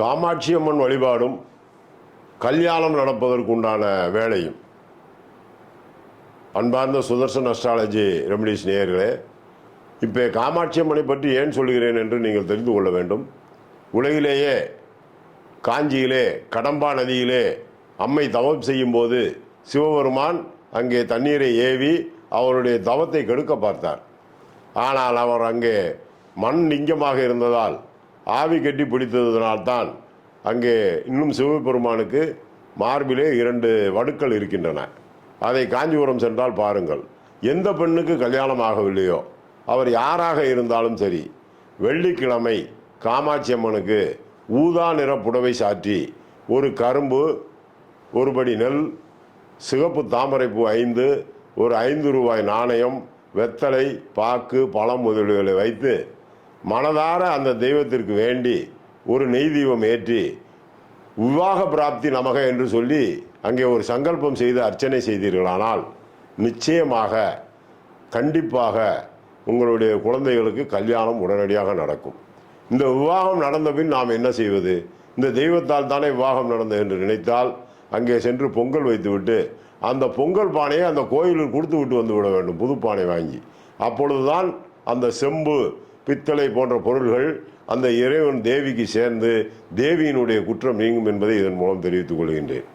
காமாட்சி அம்மன் வழிபாடும் கல்யாணம் நடப்பதற்குண்டான வேலையும் அன்பார்ந்த சுதர்சன் அஸ்ட்ராலஜி ரெமடிஸ் நேயர்களே இப்போ காமாட்சி அம்மனை பற்றி ஏன் சொல்கிறேன் என்று நீங்கள் தெரிந்து கொள்ள வேண்டும். உலகிலேயே காஞ்சியிலே கடம்பா நதியிலே அம்மை தவம் செய்யும்போது சிவபெருமான் அங்கே தண்ணீரை ஏவி அவருடைய தவத்தை கெடுக்க பார்த்தார். ஆனால் அவர் அங்கே மண் லிங்கமாக இருந்ததால் ஆவி கட்டி பிடித்ததினால்தான் அங்கே இன்னும் சிவபெருமானுக்கு மார்பிலே இரண்டு வடுக்கள் இருக்கின்றன. அதை காஞ்சிபுரம் சென்றால் பாருங்கள். எந்த பெண்ணுக்கு கல்யாணம் ஆகவில்லையோ அவர் யாராக இருந்தாலும் சரி வெள்ளிக்கிழமை காமாட்சி அம்மனுக்கு ஊதா நிற புடவை சாற்றி ஒரு கரும்பு ஒருபடி நெல் சிகப்பு தாமரைப்பூ ஐந்து ஒரு ஐந்து ரூபாய் நாணயம் வெத்தலை பாக்கு பழம் முதலிகளை வைத்து மனதார அந்த தெய்வத்திற்கு வேண்டி ஒரு நெய் தீபம் ஏற்றி விவாக பிராப்தி நமக என்று சொல்லி அங்கே ஒரு சங்கல்பம் செய்து அர்ச்சனை செய்தீர்களானால் நிச்சயமாக கண்டிப்பாக உங்களுடைய குழந்தைகளுக்கு கல்யாணம் உடனடியாக நடக்கும். இந்த விவாகம் நடந்த பின் நாம் என்ன செய்வது? இந்த தெய்வத்தால் தானே விவாகம் நடந்தது என்று நினைத்தால் அங்கே சென்று பொங்கல் வைத்துவிட்டு அந்த பொங்கல் பானையை அந்த கோயிலில் கொடுத்து விட்டு வந்து விட வேண்டும். புது பானை வாங்கி. அப்பொழுதுதான் அந்த செம்பு பித்தளை போன்ற பொருள்கள் அந்த இறைவன் தேவிக்கு சேர்ந்து தேவியினுடைய குற்றம் நீங்கும் என்பதை இதன் மூலம் தெரிவித்துக் கொள்கின்றேன்.